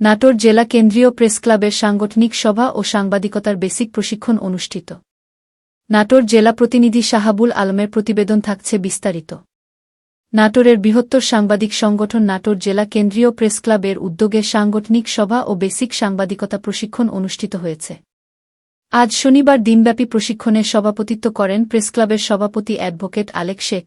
নাটোর জেলা কেন্দ্রীয় প্রেসক্লাবের সাংগঠনিক সভা ও সাংবাদিকতার বেসিক প্রশিক্ষণ অনুষ্ঠিত। নাটোর জেলা প্রতিনিধি শাহাবুল আলমের প্রতিবেদন থাকছে বিস্তারিত। নাটোরের বৃহত্তর সাংবাদিক সংগঠন নাটোর জেলা কেন্দ্রীয় প্রেসক্লাবের উদ্যোগে সাংগঠনিক সভা ও বেসিক সাংবাদিকতা প্রশিক্ষণ অনুষ্ঠিত হয়েছে। আজ শনিবার দিনব্যাপী প্রশিক্ষণে সভাপতিত্ব করেন প্রেসক্লাবের সভাপতি অ্যাডভোকেট আলেক শেখ।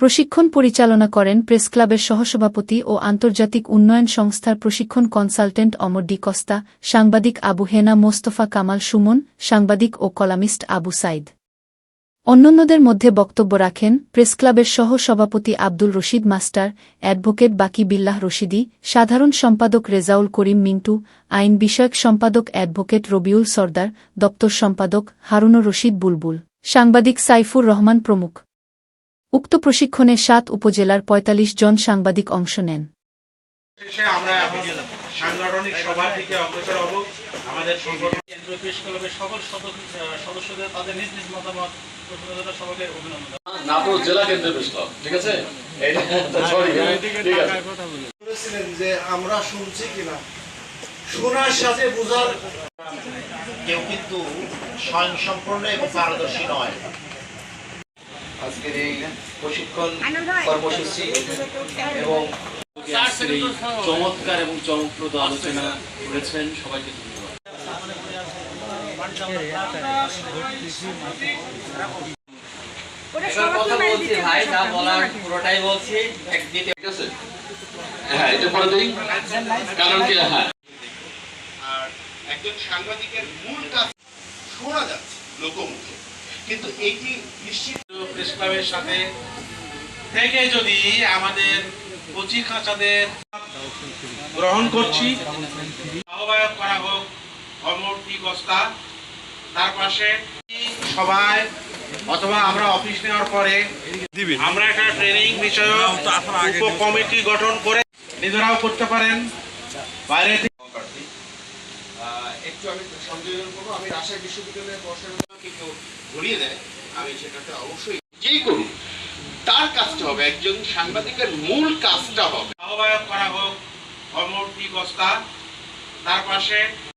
প্রশিক্ষণ পরিচালনা করেন প্রেসক্লাবের সহসভাপতি ও আন্তর্জাতিক উন্নয়ন সংস্থার প্রশিক্ষণ কনসালটেন্ট অমর ডি কস্তা, সাংবাদিক আবু হেনা মোস্তফা কামাল সুমন, সাংবাদিক ও কলামিস্ট আবু সাইদ। অন্যান্যদের মধ্যে বক্তব্য রাখেন প্রেসক্লাবের সহ সভাপতি আব্দুল রশিদ মাস্টার, অ্যাডভোকেট বাকি বিল্লাহ রশিদি, সাধারণ সম্পাদক রেজাউল করিম মিন্টু, আইন বিষয়ক সম্পাদক অ্যাডভোকেট রবিউল সর্দার, দপ্তর সম্পাদক হারুনুর রশিদ বুলবুল, সাংবাদিক সাইফুর রহমান প্রমুখ। উক্ত প্রশিক্ষণে সাত উপজেলার ৪৫ জন সাংবাদিক অংশ নেন। আমরা সাংগঠনিক সভা থেকে অগ্রসর হব। আমাদের কেন্দ্রীয় প্রেস ক্লাবের সকল সদস্যদের তাদের নিজ নিজ মতামত সবাইকে অভিনন্দন। নাটোর জেলা কেন্দ্রের প্রেস ক্লাব ঠিক আছে? এইটা সরি ঠিক আছে। বলেছিলেন যে আমরা শুনছি কিনা। শোনার সাথে বোঝার কেউ কিন্তু স্বয়ংসম্পূর্ণ এবং পারদর্শী নয়। আজকের এই প্রশিক্ষণ কর্মসূচি এবং আজকের এই চমৎকার এবং চমকপ্রদ আলোচনা করেছেন। সবাইকে ধন্যবাদ। কথা বলছি ভাই যা বলার পুরোটাই বলছি। এক দিতে হ্যাঁ এটা পরে দিই। কারণ কি হ্যাঁ। আর একজন সাংবাদিকের মূল কাজ শোনা যাচ্ছে লোকমুখে। কিন্তু এটি নিশ্চিত প্রেস ক্লাবের সাথে থেকে যদি আমাদের কচি কাঁচাদের গ্রহণ করছি, আহ্বায়ক করা হোক, অমর টি কস্তা তার পাশে সবাই, অথবা আমরা অফিস নেওয়ার পরে আমরা একটা ট্রেনিং বিষয়ক কমিটি গঠন করে নিজেরাও করতে পারেন। বাইরে আমি সংযোজন করব। আমি রাজশাহী বিশ্ববিদ্যালয়ের পড়াশোনাকে কেউ ঘুরিয়ে দেয়, আমি সেটাতে অবশ্যই যেই করুন? তার কাজটা হবে, একজন সাংবাদিকের মূল কাজটা হবে। আহ্বায়ক করা হোক অমর টি তার পাশে